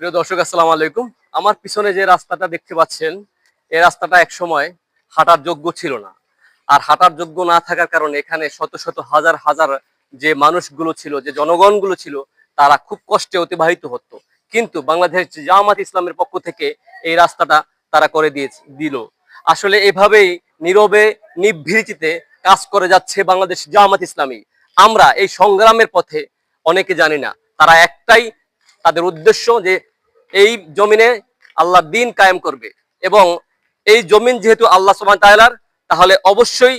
প্রিয় দর্শক, আসসালামু আলাইকুম। আমার পিছনে যে রাস্তাটা দেখতে পাচ্ছেন এই রাস্তাটা এক সময় হাঁটার যোগ্য ছিল না। আর হাঁটার যোগ্য না থাকার কারণে এখানে শত শত হাজার হাজার যে মানুষগুলো ছিল, যে জনগণগুলো ছিল, তারা খুব কষ্টে অতিবাহিত হতো। কিন্তু বাংলাদেশ জামাত ইসলামের পক্ষ থেকে এই রাস্তাটা তারা করে দিয়েছে, দিল। আসলে এভাবেই নীরবে, নিভৃতিতে কাজ করে যাচ্ছে বাংলাদেশ জামাত ইসলামী। আমরা এই সংগ্রামের পথে অনেকে জানি না, তারা একটাই তাদের উদ্দেশ্য যে এই জমিনে আল্লাহ দিন কায়েম করবে এবং এই জমিন যেহেতু আল্লাহ সুবান তাইলার তাহলে অবশ্যই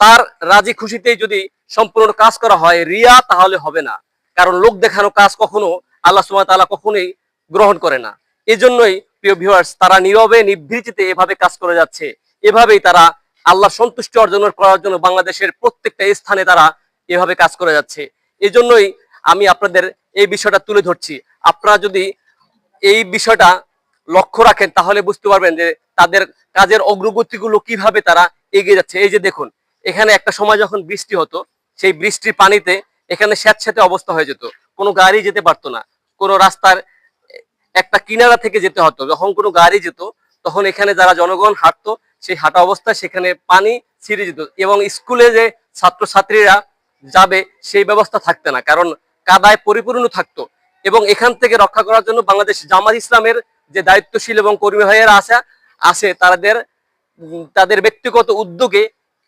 তার রাজি খুশিতেই যদি সম্পূর্ণ কাজ করা হয়, রিয়া তাহলে হবে না। কারণ লোক দেখানো কাজ কখনো আল্লাহ সুবান তাআলা কখনোই গ্রহণ করে না। এই জন্যই প্রিয় ভিউয়ার্স তারা নীরবে, নিভৃতিতে এভাবে কাজ করে যাচ্ছে। এভাবেই তারা আল্লাহ সন্তুষ্টি অর্জন করার জন্য বাংলাদেশের প্রত্যেকটা স্থানে তারা এভাবে কাজ করে যাচ্ছে। এই জন্যই আমি আপনাদের এই বিষয়টা তুলে ধরছি। আপনারা যদি এই বিষয়টা লক্ষ্য রাখেন, তাহলে বুঝতে পারবেন যে তাদের কাজের অগ্রগতিগুলো কীভাবে তারা এগিয়ে যাচ্ছে। এই যে দেখুন, এখানে একটা সময় যখন বৃষ্টি হতো, সেই বৃষ্টির পানিতে এখানে স্যাঁতস্যাঁতে অবস্থা হয়ে যেত। কোনো গাড়ি যেতে পারতো না। কোনো রাস্তার একটা কিনারা থেকে যেতে হতো। যখন কোনো গাড়ি যেত, তখন এখানে যারা জনগণ হাঁটতো, সেই হাঁটা অবস্থায় সেখানে পানি ছিঁড়ে যেত এবং স্কুলে যে ছাত্রছাত্রীরা যাবে, সেই ব্যবস্থা থাকতো না। কারণ কাদায় পরিপূর্ণ থাকতো। এবং এখান থেকে রক্ষা করার জন্য বাংলাদেশ জামাত ইসলামের যে দায়িত্বশীল এবং কর্মী ভাইয়েরা আসা আছে তাদের তাদের ব্যক্তিগত উদ্যোগে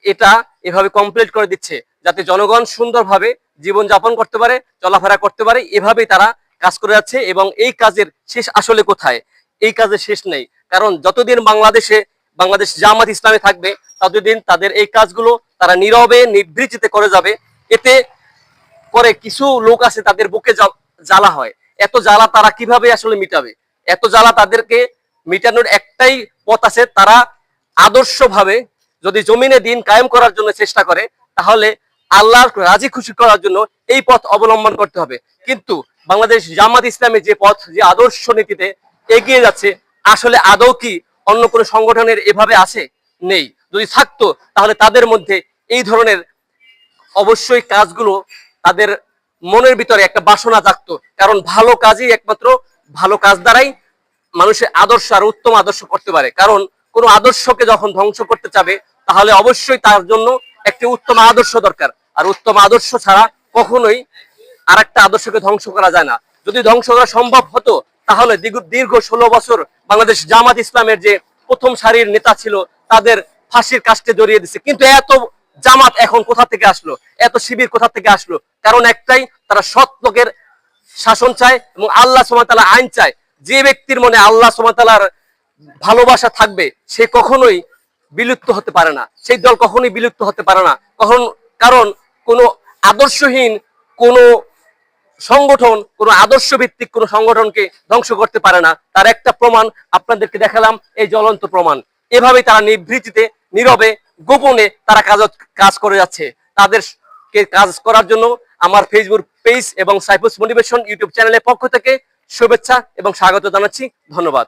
এটা এভাবে কমপ্লিট করে দিচ্ছে, যাতে জনগণ সুন্দরভাবে জীবন যাপন করতে পারে, চলাফেরা করতে পারে, এভাবেই তারা কাজ করে যাচ্ছে এবং এই কাজের শেষ আসলে কোথায়? এই কাজের শেষ নেই। কারণ যতদিন বাংলাদেশে, বাংলাদেশ জামাত ইসলামে থাকবে, ততদিন তাদের এই কাজগুলো তারা নীরবে, নিবৃত্তিতে করে যাবে। এতে করে কিছু লোক আছে তাদের বুকে জ্বালা হয়। এত জ্বালা তারা কীভাবে আসলে মিটাবে? এত জ্বালা তাদেরকে মিটানোর একটাই পথ আছে, তারা আদর্শভাবে যদি জমিনে দিন কায়েম করার জন্য চেষ্টা করে, তাহলে আল্লাহর রাজি খুশি করার জন্য এই পথ অবলম্বন করতে হবে। কিন্তু বাংলাদেশ জামাত ইসলামের যে পথ, যে আদর্শ নীতিতে এগিয়ে যাচ্ছে, আসলে আদৌ কি অন্য কোনো সংগঠনের এভাবে আছে? নেই। যদি থাকতো, তাহলে তাদের মধ্যে এই ধরনের অবশ্যই কাজগুলো তাদের মনের ভিতরে একটা বাসনা জাগতো। কারণ ভালো কাজই একমাত্র ভালো কাজ দ্বারাই মানুষের আদর্শ আর উত্তম আদর্শ করতে পারে। কারণ কোনো আদর্শকে যখন ধ্বংস করতে চাবে, তাহলে অবশ্যই তার জন্য একটি উত্তম আদর্শ দরকার। আর উত্তম আদর্শ ছাড়া কখনোই আর একটা আদর্শকে ধ্বংস করা যায় না। যদি ধ্বংস করা সম্ভব হতো, তাহলে দীর্ঘ- ষোলো বছর বাংলাদেশ জামাত ইসলামের যে প্রথম সারির নেতা ছিল, তাদের ফাঁসির কাস্টে জড়িয়ে দিচ্ছে কিন্তু এত জামাত এখন কোথা থেকে আসলো? এত শিবির কোথা থেকে আসলো? কারণ একটাই, তারা সৎ লোকের শাসন চায় এবং আল্লাহ সুমাতালা আইন চায়। যে ব্যক্তির মনে আল্লাহ সুমাতালার ভালোবাসা থাকবে, সে কখনোই বিলুপ্ত হতে পারে না। সেই দল কখনোই বিলুপ্ত হতে পারে না। কখন, কারণ কোনো আদর্শহীন, কোনো সংগঠন, কোনো আদর্শ ভিত্তিক কোনো সংগঠনকে ধ্বংস করতে পারে না। তার একটা প্রমাণ আপনাদেরকে দেখালাম, এই জ্বলন্ত প্রমাণ। এভাবেই তারা নিভৃতিতে, নীরবে গোপনে তারা কাজ কাজ করে যাচ্ছে। তাদেরকে কাজ করার জন্য আমার ফেসবুক পেজ এবং সাইফুস মোটিভেশন ইউটিউব চ্যানেলের পক্ষ থেকে শুভেচ্ছা এবং স্বাগত জানাচ্ছি। ধন্যবাদ।